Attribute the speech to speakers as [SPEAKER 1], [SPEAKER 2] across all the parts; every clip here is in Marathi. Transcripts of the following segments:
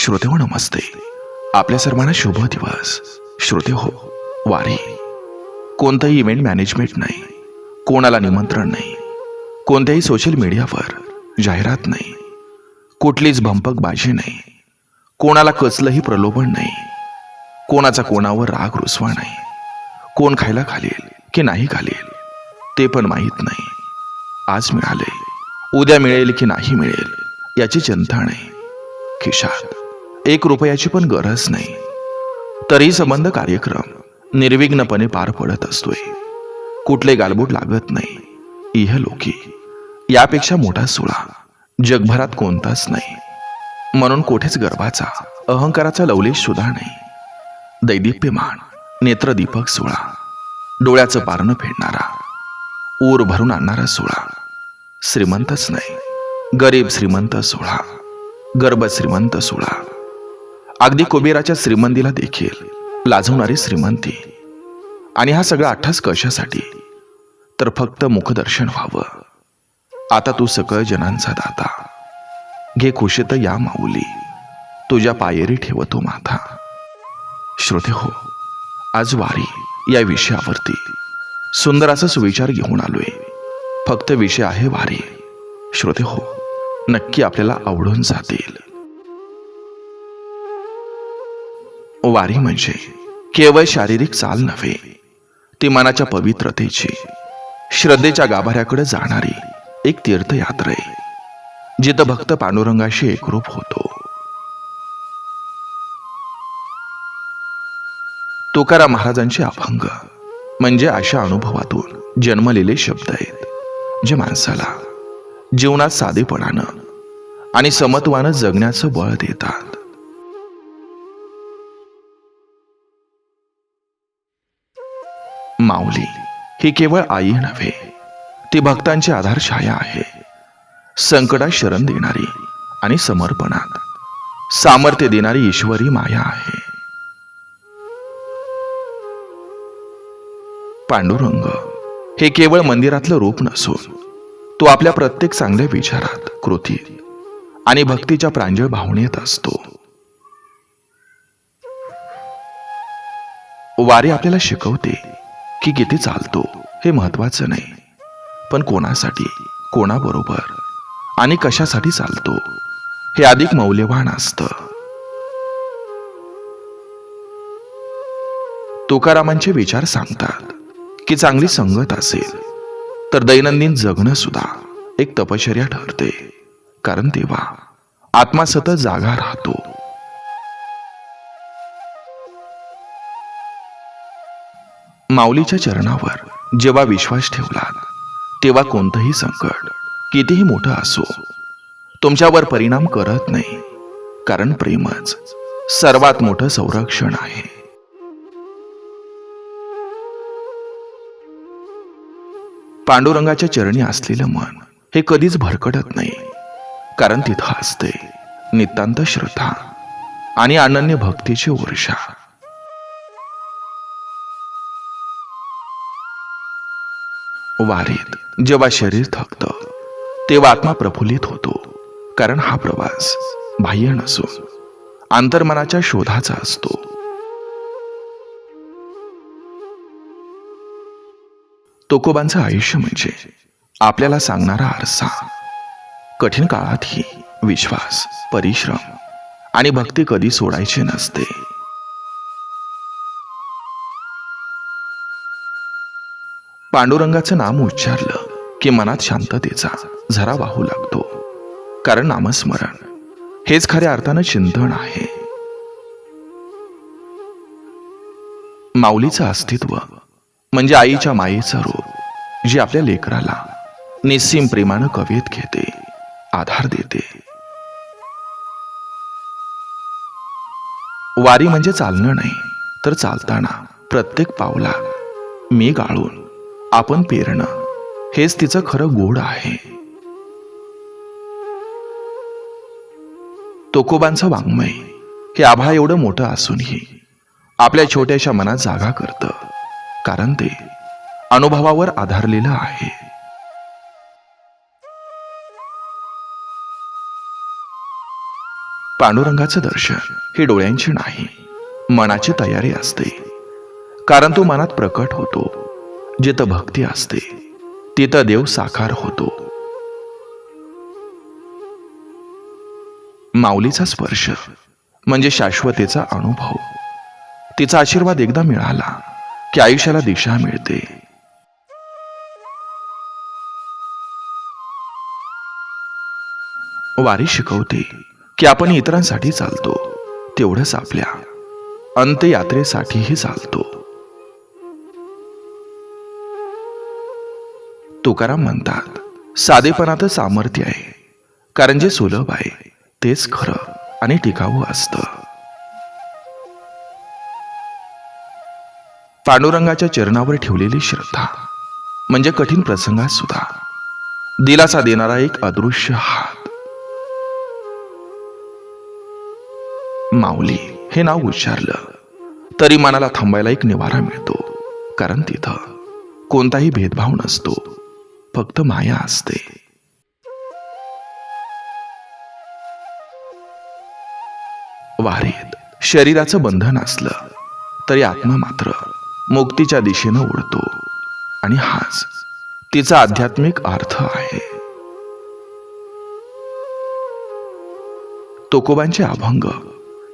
[SPEAKER 1] श्रोते हो नमस्ते आपल्या सर्वांना शुभ दिवस. श्रोते हो वारी. कोणतंही इव्हेंट मॅनेजमेंट नाही. कोणाला निमंत्रण नाही. कोणत्याही सोशल मीडियावर जाहिरात नाही. कुठलीच भंपक बाजी नाही. कोणाला कसलंही प्रलोभन नाही. कोणाचा कोणावर राग रुसवा नाही. कोण खायला घालेल की नाही घालेल ते पण माहीत नाही. आज मिळाले उद्या मिळेल की नाही मिळेल याची चिंता नाही. खिशात. एक रुपयाची पण गरज नाही. तरी संबंध कार्यक्रम निर्विघ्नपणे पार पडत असतोय. कुठले गालबोट लागत नाही. इह लोकी. यापेक्षा मोठा सोळा. जगभरात कोणताच नाही. म्हणून कोठेच गर्भाचा अहंकाराचा लवलेश सुद्धा नाही. दैदिप्यमान नेत्रदीपक सोळा. डोळ्याचं पारणं फेडणारा. ऊर भरून आणणारा सोळा. श्रीमंतच नाही. गरीब श्रीमंत सोळा. गर्भ श्रीमंत सोळा. अगदी कुबेराच्या श्रीमंतीला देखील लाजवणारी श्रीमंती. आणि हा सगळा अठ्ठास कशासाठी? तर फक्त मुखदर्शन व्हावं. आता तू सकळ जनांचा दाता. घे खुशीत या माऊली. तुझ्या पायरी ठेवतो माथा. श्रोते हो आज वारी या विषयावरती सुंदर असा सुविचार घेऊन आलोय. फक्त विषय आहे वारी. श्रोते हो नक्की आपल्याला आवडून जातील. वारी म्हणजे केवळ शारीरिक चाल नव्हे ती मनाच्या पवित्रतेची श्रद्धेच्या गाभाऱ्याकडे जाणारी एक तीर्थयात्रा आहे जिथं भक्त पांडुरंगाशी एकरूप होतो. तुकाराम महाराजांचे अभंग म्हणजे अशा अनुभवातून जन्मलेले शब्द आहेत जे माणसाला जीवनात साधेपणानं आणि समत्वानं जगण्याचं बळ देतात. माऊली ही केवळ आई नव्हे ती भक्तांची आधारछाया आहे. संकटात शरण देणारी आणि समर्पणात सामर्थ्य देणारी ईश्वरी माया आहे. पांडुरंग हे केवळ मंदिरातलं रूप नसून तो आपल्या प्रत्येक चांगल्या विचारात कृतीत आणि भक्तीच्या प्रांजळ भावनेत असतो. वारी आपल्याला शिकवते की किती चालतो हे महत्वाचं नाही. पण कोणासाठी कोणाबरोबर आणि कशासाठी चालतो हे अधिक मौल्यवान असतं. तुकारामांचे विचार सांगतात की चांगली संगत असेल तर दैनंदिन जगणं सुद्धा एक तपश्चर्या ठरते. कारण तेव्हा आत्मा सतत जागा राहतो. माऊलीच्या चरणावर जेव्हा विश्वास ठेवला तेव्हा कोणतंही संकट कितीही मोठं असो तुमच्यावर परिणाम करत नाही कारण प्रेमच सर्वात मोठं संरक्षण आहे. पांडुरंगाच्या चरणी असलेलं मन हे कधीच भरकटत नाही कारण तिथं असते नितांत श्रद्धा आणि अनन्य भक्तीची वर्षा वारीत. जेव्हा शरीर थकतं तेव्हा आत्मा प्रफुल्लित होतो कारण हा प्रवास बाह्य नसून अंतर्मनाच्या शोधाचा असतो. तोकोबांचं आयुष्य म्हणजे आपल्याला सांगणारा आरसा. कठीण काळातही विश्वास परिश्रम आणि भक्ती कधी सोडायची नसते. पांडुरंगाचं नाम उच्चारलं की मनात शांततेचा झरा वाहू लागतो. कारण नामस्मरण हेच खऱ्या अर्थानं चिंतन आहे. माऊलीचं अस्तित्व म्हणजे आईच्या मायेचं रूप जी आपल्या लेकराला निस्सीम प्रेमानं कवेत घेते आधार देते. वारी म्हणजे चालणं नाही तर चालताना प्रत्येक पावला मी गाळून आपण पेरणं. हेच तिचं खरं गोड आहे. तोकोबांचं वाङ्मय. हे आभाळ एवढं मोठं असूनही आपल्या छोट्याशा मनात जागा करतं. कारण ते अनुभवावर आधारलेलं आहे. पांडुरंगाचं दर्शन हे डोळ्यांची नाही मनाची तयारी असते. कारण तो मनात प्रकट होतो. जिथं भक्ती असते तिथं देव साकार होतो. माऊलीचा स्पर्श म्हणजे शाश्वतेचा अनुभव. तिचा आशीर्वाद एकदा मिळाला की आयुष्याला दिशा मिळते. वारी शिकवते की आपण इतरांसाठी चालतो तेवढंच आपल्या अंत्ययात्रेसाठीही चालतो. तुकाराम म्हणतात साधेपणातच सामर्थ्य आहे कारण जे सुलभ आहे तेच खरं आणि टिकाऊ असतं. पांडुरंगाच्या चरणावर ठेवलेली श्रद्धा म्हणजे कठीण प्रसंगात सुद्धा दिलासा देणारा एक अदृश्य हात. माऊली हे नाव उच्चारलं तरी मनाला थांबायला एक निवारा मिळतो कारण तिथं कोणताही भेदभाव नसतो. फक्त माया असते. वारीत शरीराचं बंधन असलं तरी आत्मा मात्र मुक्तीच्या दिशेनं उडतो. आणि हाच तिचा आध्यात्मिक अर्थ आहे. तुकोबांचे अभंग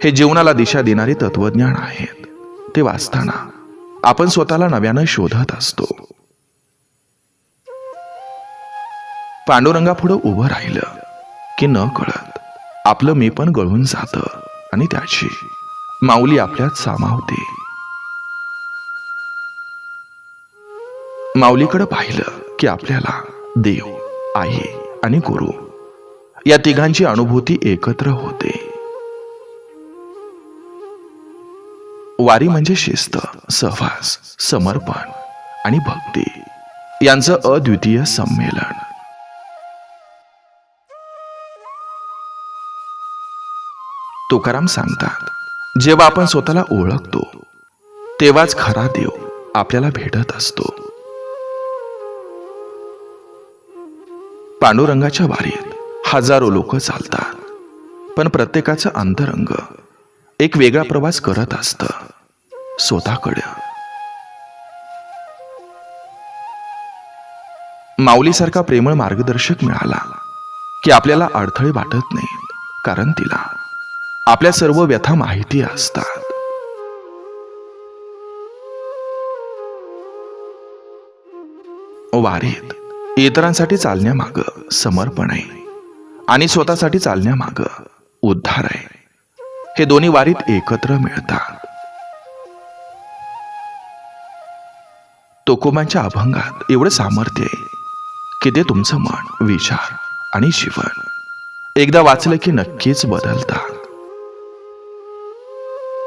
[SPEAKER 1] हे जीवनाला दिशा देणारे तत्वज्ञान आहेत. ते वाचताना आपण स्वतःला नव्यानं शोधत असतो. पांडुरंगापुढं उभं राहिलं की न कळत आपलं मी पण गळून जातं आणि त्याची माऊली आपल्यात सामावते माऊलीकडे पाहिलं की आपल्याला देव आई आणि गुरु या तिघांची अनुभूती एकत्र होते. वारी म्हणजे शिस्त सहवास समर्पण आणि भक्ती यांचं अद्वितीय संमेलन. तुकाराम सांगतात जेव्हा आपण स्वतःला ओळखतो तेव्हाच खरा देव आपल्याला भेटत असतो. पांडुरंगाच्या वारीत हजारो लोक चालतात पण प्रत्येकाचं अंतरंग एक वेगळा प्रवास करत असत स्वतःकडे. माऊलीसारखा प्रेमळ मार्गदर्शक मिळाला की आपल्याला अडथळे वाटत नाहीत कारण तिला आपल्या सर्व व्यथा माहिती असतात. वारीत इतरांसाठी चालण्यामाग समर्पण आहे आणि स्वतःसाठी चालण्यामाग उद्धार आहे हे दोन्ही वारीत एकत्र मिळतात. तोकोमांच्या अभंगात एवढं सामर्थ्य आहे की ते तुमचं मन विचार आणि जीवन एकदा वाचलं की नक्कीच बदलतात.